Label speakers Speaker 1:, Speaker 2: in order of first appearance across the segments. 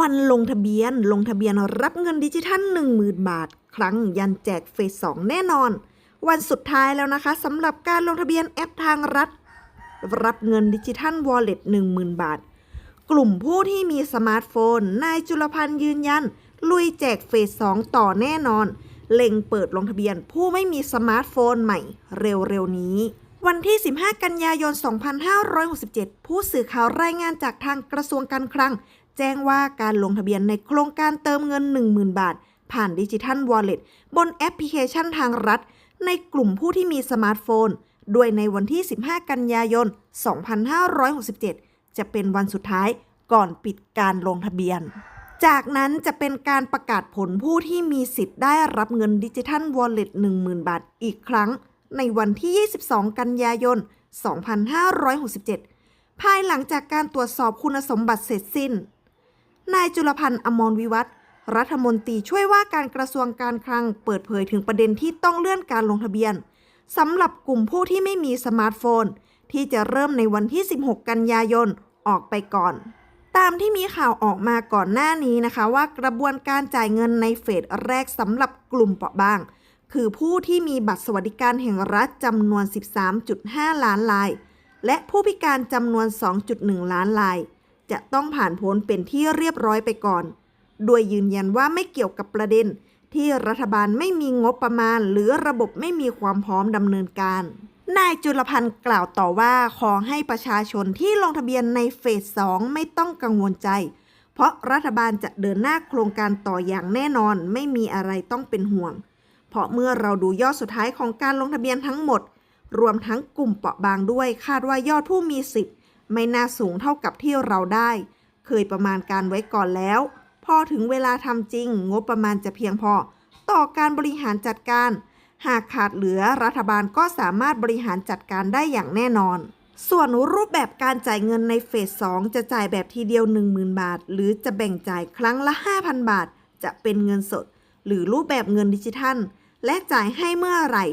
Speaker 1: วันลงทะเบียนลงทะเบียนรับเงินดิจิทัล 10,000 บาท ครั้งยันแจกเฟส 2 แน่นอน วันสุดท้ายแล้วนะคะสำหรับการลงทะเบียนแอปทางรัฐ รับเงินดิจิทัลวอลเล็ต10,000 บาท กลุ่มผู้ที่มีสมาร์ทโฟน นายจุลพันธ์ยืนยัน ลุยแจกเฟส 2 ต่อแน่นอน เล็งเปิดลงทะเบียนผู้ไม่มีสมาร์ทโฟนใหม่เร็วๆนี้ วันที่ 15 กันยายน 2567 ผู้สื่อข่าวรายงานจากทางกระทรวงการคลัง แจ้งว่าการลงทะเบียนในโครงการเติมเงิน 10,000 บาท ผ่านดิจิทัลวอลเล็ตบนแอปพลิเคชันทางรัฐ ในกลุ่มผู้ที่มีสมาร์ทโฟน ด้วยในวันที่ 15 กันยายน 2567 จะเป็นวันสุดท้ายก่อนปิดการลงทะเบียน จากนั้นจะเป็นการประกาศผลผู้ที่มีสิทธิ์ได้รับเงินดิจิทัลวอลเล็ต10,000 บาทอีกครั้ง ในวันที่ 22 กันยายน 2567 ภายหลังจากการตรวจสอบคุณสมบัติเสร็จสิ้น นายจุลพันธ์อมรวิวัฒรัฐมนตรีช่วยว่าการกระทรวงการคลังเปิดเผยถึงประเด็นที่ต้องเลื่อนการลงทะเบียนสำหรับกลุ่มผู้ที่ไม่มีสมาร์ทโฟน ที่จะเริ่มในวันที่ 16 กันยายนออกไปก่อน ตามที่มีข่าวออกมาก่อนหน้านี้นะคะ ว่ากระบวนการจ่ายเงินในเฟสแรกสำหรับกลุ่มเปราะบาง คือผู้ที่มีบัตรสวัสดิการแห่งรัฐจำนวน 13.5 ล้านลาย และผู้พิการจำนวน 2.1 ล้านลาย จะต้องผ่านพ้นเป็นที่เรียบร้อยไปก่อน โดยยืนยันว่าไม่เกี่ยวกับประเด็น ที่รัฐบาลไม่มีงบประมาณ หรือระบบไม่มีความพร้อมดำเนินการ นายจุลพันธ์กล่าวต่อว่าขอให้ประชาชนที่ลงทะเบียนในเฟส 2 ไม่ต้องกังวลใจ เพราะรัฐบาลจะเดินหน้าโครงการต่ออย่างแน่นอน ไม่มีอะไรต้องเป็นห่วง เพราะเมื่อเราดูยอดสุดท้ายของการลงทะเบียนทั้งหมด รวมทั้งกลุ่มเปราะบางด้วย คาดว่ายอดผู้มีสิทธิ์ไม่น่าสูงเท่ากับที่เราได้ เคยประมาณการไว้ก่อนแล้ว พอถึงเวลาทำจริง งบประมาณจะเพียงพอ ต่อการบริหารจัดการ หากขาดเหลือรัฐบาลก็สามารถบริหารจัดการได้อย่างแน่นอนส่วนรูปแบบการจ่ายเงินในเฟส 2 จะจ่ายแบบทีเดียว 10,000 บาท หรือจะแบ่งจ่ายครั้งละ 5,000 บาท จะเป็นเงินสด หรือรูปแบบเงินดิจิทัล และจ่ายให้เมื่อไหร่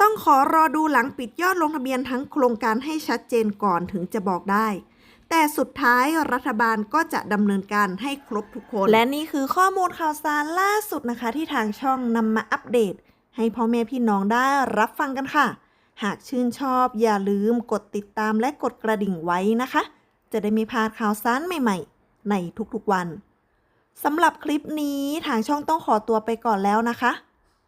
Speaker 1: ต้องขอรอดูหลังปิดยอดลงทะเบียนทั้งโครงการให้ชัดเจนก่อนถึงจะบอกได้ แต่สุดท้ายรัฐบาลก็จะดำเนินการให้ครบทุกคน และนี่คือข้อมูลข่าวสารล่าสุดนะคะ ที่ทางช่องนำมาอัปเดต ให้พ่อแม่พี่น้องได้รับฟังกันค่ะ หากชื่นชอบอย่าลืมกดติดตามและกดกระดิ่งไว้นะคะ จะได้ไม่พลาดข่าวสารใหม่ ๆ ในทุกๆวันสำหรับคลิปนี้ทางช่องต้องขอตัวไปก่อนแล้วนะคะ